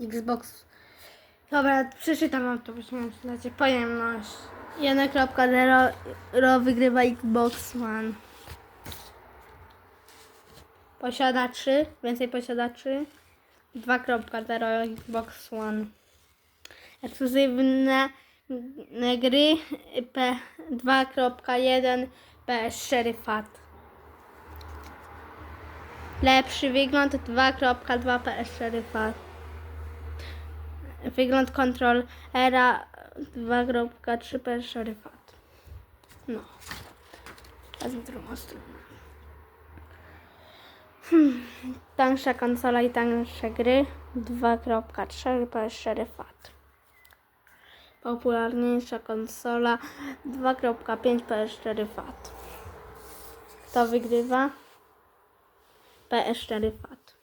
Xbox. Dobra, przeczytam wam to, bo mam znacie pojemność. 1.0 wygrywa Xbox One. Posiadaczy, więcej posiadaczy. 2.0 Xbox One. Ekskluzywne gry P 2.1 PS4 FAT. Lepszy wygląd 2.2 PS4 FAT. Wygląd kontrol era 2.3 PS4 FAT. No. A z drugą stroną. Hmm. Tańsza konsola i tańsze gry 2.4 PS4 FAT. Popularniejsza konsola 2.5 PS4 FAT. Kto wygrywa? PS4 FAT.